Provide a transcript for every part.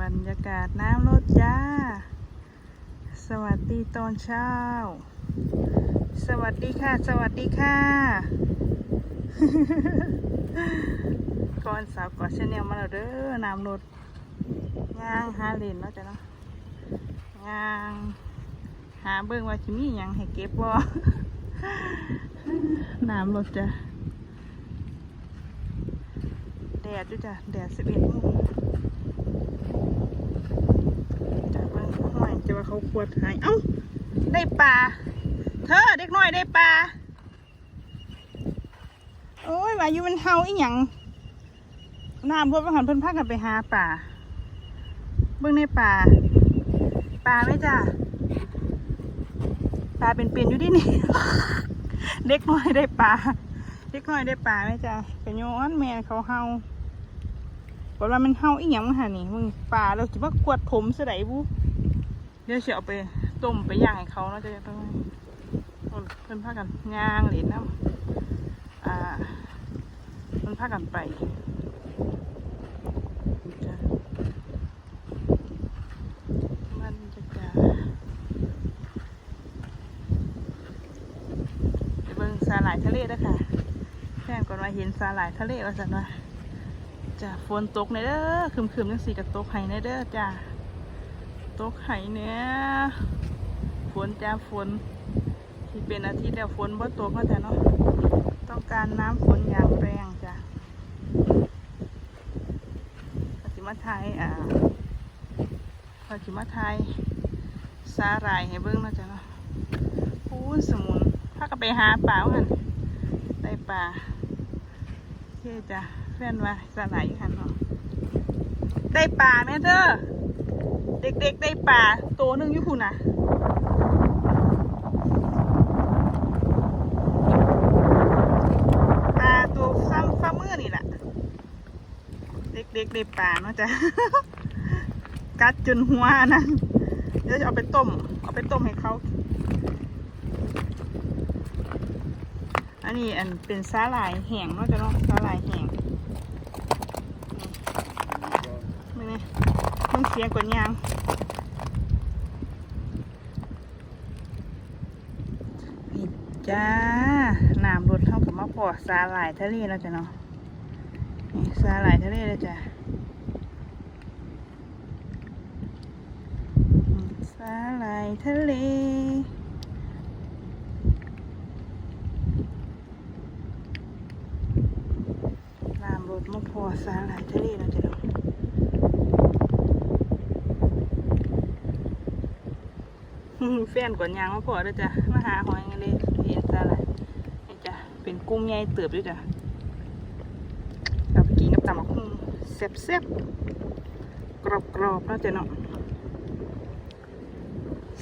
บรรยากาศน้ำรถจ้า สวัสดีตอนเช้า สวัสดีค่ะ สวัสดีค่ะ ก่อนสาวก่อนชาแนลมาแล้วเด้อน้ำรถย่างหาเลนเนาะจ้ะเนาะย่างหาเบิ่งว่าจิมีหยังให้เก็บบ่น้ำรถจ้ะแดดจ้ะแดดสิบเอ็ดโมงจ้ะเบิ่งห้อย จะว่าเขาขวดหายเอ้าได้ปลาเธอเด็กน้อยได้ปลาโอ้ยว่าอยู่มันเฮาอีหยังน้ำรถว่าหันเพิ่นพากันไปหาปลาเบิ่งในป่าปลาไหมจ้ะปลาเป็นๆอยู่ที่นี่ เด็กน้อยได้ปลาเด็กน้อยได้ปลาไหมจ้ะเป็นย้อนแม่เขาเฮาบอกว่ามันเฮาอีหยังมาหานี่มึงปลาเราคิดว่ากวดผมสไดบุ เดี๋ยวเสียเอาไปต้มไปย่างให้เขาเนาะจะไปไว้เพิ่นพากันย่างเหรียญน้ำอ่าเพิ่นพากันไปจ้ะบรรยากาไปเบิ่งสาหร่ายทะเลด้อค่ะแฟนก่อนมาเห็นสาหร่ายทะเลว่าสันว่าจะฝนตกในเด้อคืมๆจังสีกับตกไห้ในเด้อจ้า ตกไห้เนี่ยฝนจ้าฝน ที่เป็นอาทิตย์แล้วฝนบ่ตกเนาะจ้ะเนาะต้องการน้ำฝนอย่างแรงจ้ะปฏิมาไทยอ่าปฏิมาไทยสาหร่ายให้เบิ่งนาะจ้ะเนาะพูนสมุนพากันไปหาปลาหันได้ปลาเท่จ้ะเพื่อนว่าสายอยู่หันเนาะได้ปลาไหมเธอ เด็กๆได้ปลาตัวหนึ่งอยู่คุณน่ะปลาตัวซ้ำซ้ำมือนี่แหละเด็กๆได้ปลาเนาะจ้ะกัดจนหัวนะเดี๋ยวจะเอาไปต้ม เอาไปต้มให้เขาอันนี้อันเป็นสาหร่ายแห้งเนาะจะเนาะสาหร่ายแห้งนี่นี่มึง งเสียงกว่ายางนี่จ้าน้ำรดเท่ากับมะพร้าวสาหร่ายทะเลแล้วจ้ะเนาะนี่สาหร่ายทะเลเลยจ้ะสาหร่ายทะเลน้ำรดมาพอสาหร่ายทะเลแล้วจ้ะเนาะอืม แฟนกว่ายางมาพอแล้วจ้ะมาหาหอยกันเลยเห็นสาหร่ายนี่จ้ะเป็นกุ้งใหญ่เติบด้วยจ้ะเอาไปกินกับตำบักหุ่งแซ่บๆกรอบๆแล้วจ้ะเนาะ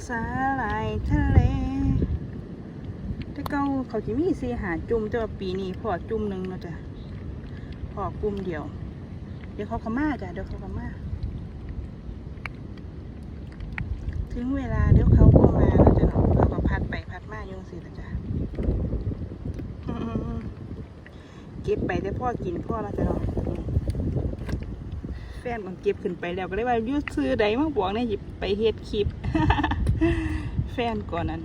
สาหร่ายทะเลแต่เก่าเขาจะมีสีหาจุ่มแต่ว่าปีนี้พอจุ่มหนึ่งเนาะจ้ะพอกลุ่มเดียว เดี๋ยวเขาเขามาจ้ะเดี๋ยวเขาเขามาถึงเวลาเดี๋ยวเขา พัดไปพัดมาอยุ่งสิละจ้ะเก็บไปแต่พ่อกินพ่อแล้วจ้ะเนาะอืมแฟนมันเก็บขึ้นไปแล้วก็เลยว่ายุซื้อใดมาบอกเนี่ยหยิบไปเฮ็ดคลิป แฟนก่อนนั้น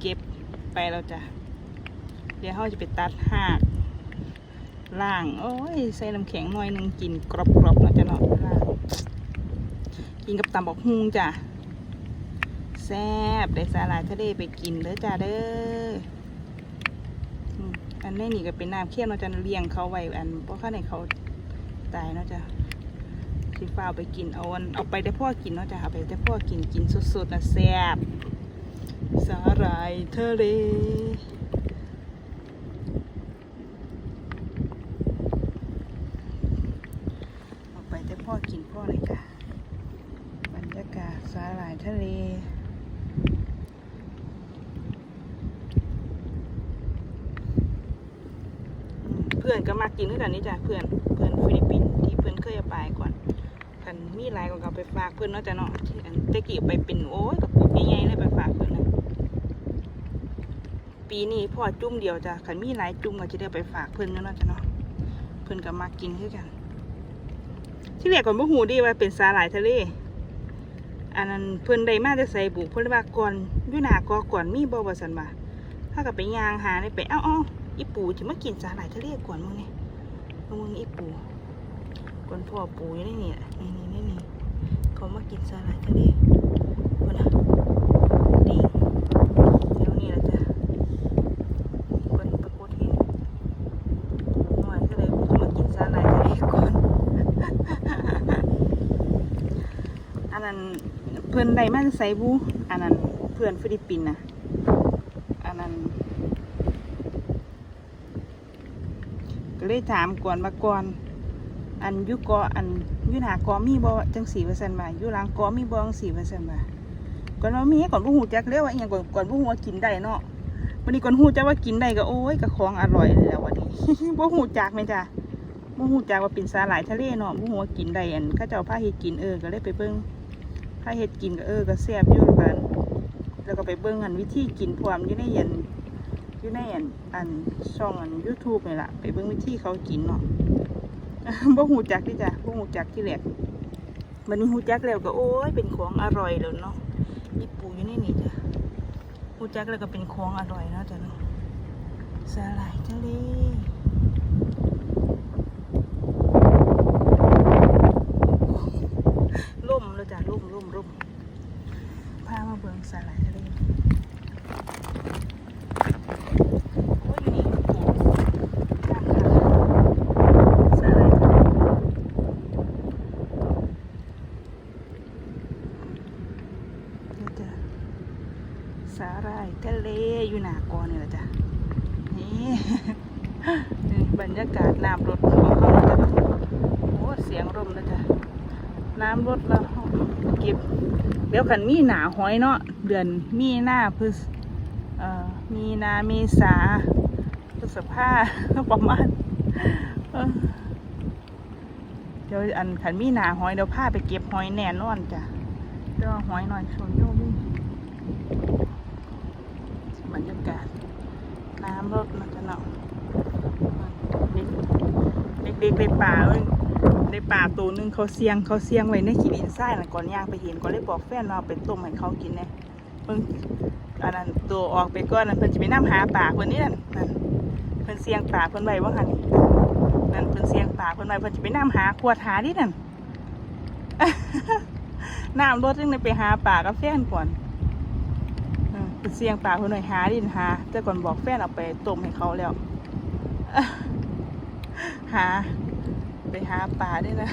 เก็บไปแล้วจ้ะเดี๋ยวเขาจะไปตัดหากล่าง โอ้ย ใส่น้ำแข็งหน่อยหนึ่งกินกรอบๆเนาะจะเนาะล่างกินกับตำบอกฮุงจ้ะ แซบได้สาหร่ายทะเลไปกินเด้อจ้าเด้ออันนี้นี่ก็เป็นน้ำเค็มเนาจะเลี้ยงเขาไว้อันเพราะข้าในเขาตายเนาะจ้ะสิฟ้าไปกินเอาอันเอาไปได้พ่อกินเนาะจ้ะเอาไปได้พ่อกินกินสดๆนะแซบสาหร่ายทะเลออกไปแต่พ่อกินพ่อเลยค่ะบรรยากาศสาหร่ายทะเล เพื่อนก็มากินด้วยกันนี่จ้ะเพื่อนเพื่อนฟิลิปปินส์ที่เพื่อนเคยไปก่อนกันมีหลายก็เอาไปฝากเพื่อนเนาะจ้ะเนาะที่อันตะกี้ไปเป็นโอ้ยกระปุกใหญ่ๆเลยไปฝากเพื่อนนะปีนี้พ่อจุ่มเดียวจ้ะขันมีหลายจุ่มก็จะได้ไปฝากเพื่อนเนาะจ้ะเนาะเพื่อนก็มากินด้วยกัน ที่แรกก่อนบ่ฮู้ดีว่าเป็นสาหร่ายทะเลอันนั้นเพิ่อนได้มาจากไสบุเพิ่อนว่าก่อนยู่หนากอก่อนมีบ่ว่าซั่นว่ถ้าก็ไปยางหาได้ไปเอ้าเอ้า อีปูสิมากินสาหร่ายทะเลก่อนมึงนี่มึงอีปูก่อนพ่อปูอยู่นี่แหละนี่นี่นี่นี่เขามากินสาหร่ายทะเลพุ่นน่ะดีเดี๋ยวนี้ละจ้ะก่อนปรากฏเห็นปูน้อยก็เลยกูจะมากินสาหร่ายทะเลก่อนอันนั้นเพิ่อนได้มาจากไสบูอันนั้นเพื่อนฟิลิปปินส์นะอันนั้น ก็เลยถามก่อนมาก่อน อันยุกออันยุหนากอมีบ่จังสีเปอร์เซ็นต์บ่าอยู่หลังกอมีบ่จังสีเปอร์เซ็นต์บ่าก่อนว่ามีก่อนผู้หูจักเรียกว่าอย่างก่อนก่อนผู้หูว่ากินได้เนาะวันนี้ก่อนหูจักว่ากินได้ก็โอ้ยก็ของอร่อยเลยแล้ววันนี้บ่หูจักไหมจ้ะบ่หูจักว่าเป็นสาหร่ายทะเลเนาะบ่หูว่ากินได้อันเข้าเจ้าพาเฮ็ดกินเออก็เลยไปเบิ่งพาเฮ็ดกินก็เออก็แซ่บอยู่แล้วกันแล้วก็ไปเบิ่งอันวิธีกินพร้อมอยู่ในอัน อยู่ในอันอันช่องอัน YouTube นี่ล่ะ ไปเบิ่งวิธีเขากินเนาะบ่หูจักที่จ้ะบ่หูจักที่แรกมันนี้หูจักแล้วก็โอ้ยเป็นของอร่อยแล้วเนาะนี่ปูอยู่ในนี่จ้ะหูจักแล้วก็เป็นของอร่อยเนาะจ้ะเนาะสาหร่ายทะเลล่มแล้วจ้ะล่มล่มล่มพามาเบิ่งสาหร่ายทะเล สาหร่ายทะเลนี่จ้ะสาหร่ายทะเลอยู่หนากอนี่แหละจ้ะ นี่บรรยากาศน้ำรถของเขาจ้ะโอ้เสียงลมแล้วจ้ะ น้ำรถแล้วเก็บ เดี๋ยวขันมีหนาหอยเนาะเดือนมีหน้าพฤษ มีนาเมษาพฤษภาประมาณเดี๋ยวอันขันมีหนาหอยเดี๋ยวพาไปเก็บหอยแน่นอนจ้ะเดี๋ยวหอยหน่อยชนโยมบรรยากาศน้ำรถมันจะเนาะเด็กๆในป่าเอ้ยในป่าตัวหนึงเขาเสียงเขาเสียงไว้ในขีดินทรายนะก่อนย่างไปเห็นก็เลยบอกแฟนว่าเอาไปต้มให้เขากินเนี่ย เพิ่งอันนั้นตัวออกไปก่อนนั่นเพิ่นจะไปน้ำหาป่าเพิ่นนี่นั่นนั่นเพิ่นเสียงป่าเพิ่นไว้ว่าหันนั่นเป็นเสียงป่าเพิ่นไว้เพิ่นจะไปน้ำหาขวดหาดินั่นน้ำรถจึงได้ไปหาป่ากับแฟนก่อนเออเป็นเสียงป่าเพิ่นไว้หาดินหาแต่ก่อนบอกแฟนเอาไปต้มให้เขาแล้วหา ไปหาป่าด้วยนะ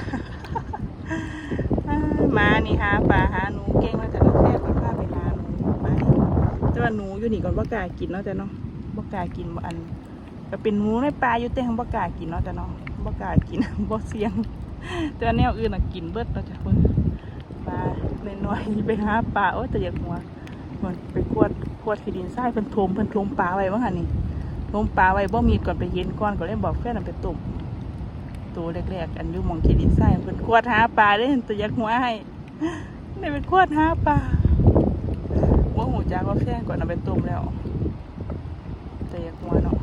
มานี่หาป่าหาหนูเก่งแล้วแต่น้องแฟนก็พาไปหาหนูไป แต่ว่าหนูอยู่นี่ก่อนบ่กล้ากินเนาะแต่เนาะบ่กล้ากินบอันก็เป็นหนูในป่าอยู่แต่หั้นบ่กล้ากินเนาะจ้ะเนาะบ่กล้ากินบ่เสียง แต่ว่าแนวอื่นน่ะกินเบิดเนาะจ้ะเพิ่นปลาน้อยๆไปหาปลาโอ้แต่อยากหัวมันไปขวดขวดขี้ดินทรายเพิ่นทมเพิ่นทมปลาไว้ว่าหั่นนี่ทมปลาไว้บ่มีก่อนไปเย็นก่อนก็เลยบอกแฟนเอาไปต้มตัวแรกๆอันอยู่มองขี้ดินทรายเพิ่นขวดหาปลาเด้แต่อยากหัวให้ได้ไปขวดหาปลา ว่ากว่าแฟนก่อนเอาไปต้มแล้วแต่อยากหัวเนาะ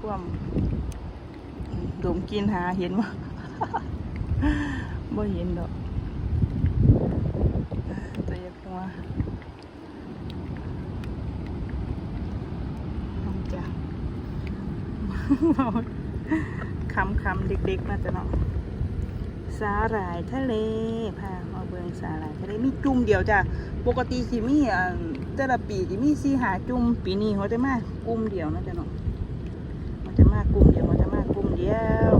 ความอืมดมกินหาเห็นว่าบ่เห็นดอกแต่อยากหัวน้องจ้ะคำคำเด็กๆมาจะเนาะ สาหร่ายทะเลพามาเบิงสาหร่ายทะเลมีจุ่มเดียวจ้ะปกติสิมีอ่าแต่ละปีสิมีสี่หาจุ่มปีนี้เขาจะมากลุ่มเดียวนะจ๊ะเนาะเขาจะมากลุ่มเดียวเขาจะมากลุ่มเดียว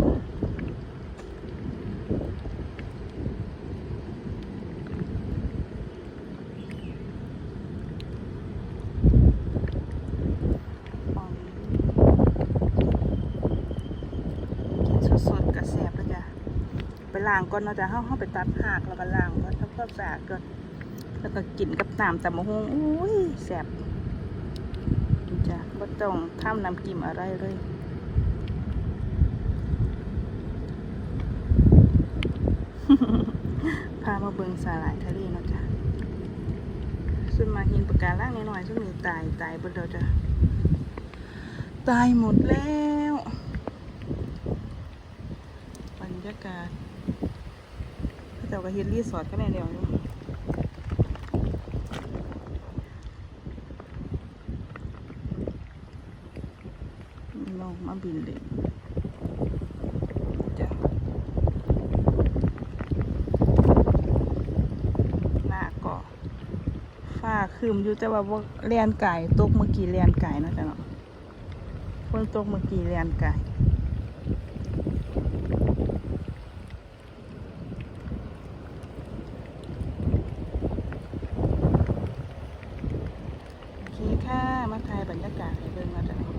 กินสดๆกระแสบแล้วจ้ะ ไป ล้างก่อนเนาะจ้ะเฮาเฮาไปตัดหากแล้วก็ล้างก่อนทำความสะอาดก่อนแล้วก็กินกับน้ำตำมะฮงอุ้ยแสบจ้ะบ่ต้องทำน้ำจิ้มอะไรเลยพามาเบิงสาหร่ายทะเลเนาะจ้ะส่วนมาหินปากการ่างน้อยๆส่วนนี้ตายตายบิดแล้วจ้ะตายหมดแล้วบรรยากาศ เจ้าก็เฮ็ดรีสอร์ทก็แน่เดียวอยู่น้องมาบินเลยจ้ะหน้าเกาะฟ้าครึมอยู่แต่ว่าแลนไก่ตกเมื่อกี้แลนไก่เนาะจ้ะเนาะฝนตกเมื่อกี้แลนไก่ โอเคค่ะ มาถ่ายบรรยากาศให้เบิ่งมาจ้ะเนาะ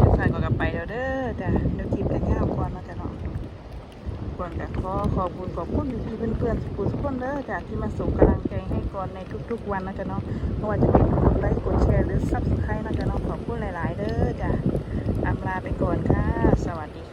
จะสั่นก็กลับไปแล้วเด้อจ้ะเดี๋ยวคลิปกันยาวก่อนมาจ้ะเนาะ ก่อนก็ขอขอบคุณขอบคุณพี่ๆเพื่อนๆทุกคนทุกคนเด้อจ้ะที่มาส่งกำลังใจให้ก่อนในทุกๆวันนะจ๊ะเนาะไม่ว่าจะเป็นกดไลค์กดแชร์หรือซับสไครต์นะจ๊ะเนาะขอบคุณหลาย ๆ เด้อจ้ะอำลาไปก่อนค่ะ สวัสดี